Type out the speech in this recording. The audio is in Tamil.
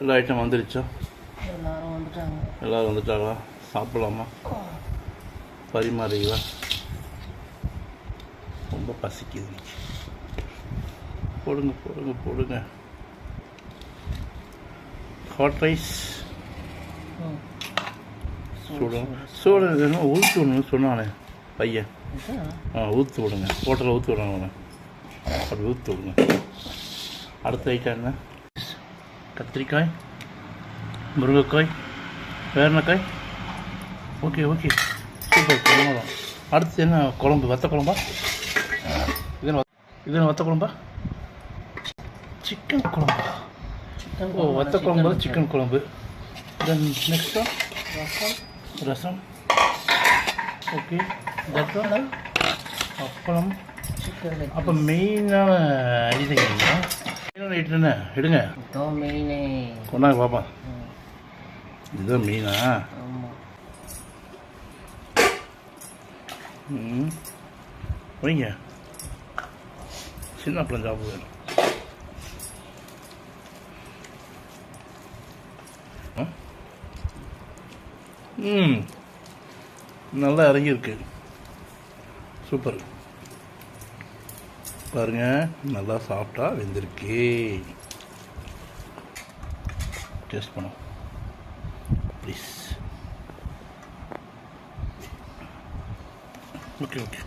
எல்லா ஐட்டம் வந்துருச்சா? எல்லாரும் வந்துட்டாங்க. எல்லோரும் வந்துட்டாங்களா? சாப்பிடலாமா? பரிமாறிங்களா? ரொம்ப பசிக்குது. போடுங்க போடுங்க போடுங்க. Hot rice. சூடும் சூடு. என்ன ஊற்றி விடணும்னு சொன்னானே பையன். ஆ ஊற்றி விடுங்க. ஹோட்டலில் ஊற்றி அவனை அப்படி ஊற்றி விடுங்க. அடுத்த ஐட்டம் என்ன? கத்திரிக்காய் முருங்கைக்காய் வேற என்ன காய் ஓகே ஓகே சூப்பர் பிரமாதம். அடுத்து என்ன குழம்பு? வத்த குழம்பா? இது இது வத்த குழம்பா? சிக்கன் குழம்பா? ஓ வத்த குழம்பு சிக்கன் சிக்கன் குழம்பு. தென் நெக்ஸ்ட்டா ரசம். ரசம். ஓகே தட்டம் அப்பளம். அப்போ மெயினான இது என்ன எடுங்க. மெயினே கொண்டாங்க பாப்பா. இதுதான் ஆமாம் ம். வைங்க. சின்ன பழம் சாப்பிடுவேன்? ம். நல்லா இறங்கியிருக்கு. சூப்பர். பாருங்க நல்லா சாப்பிட்டா வெந்திருக்கு. டேஸ்ட் பண்ணும் ப்ளீஸ் ஓகே ஓகே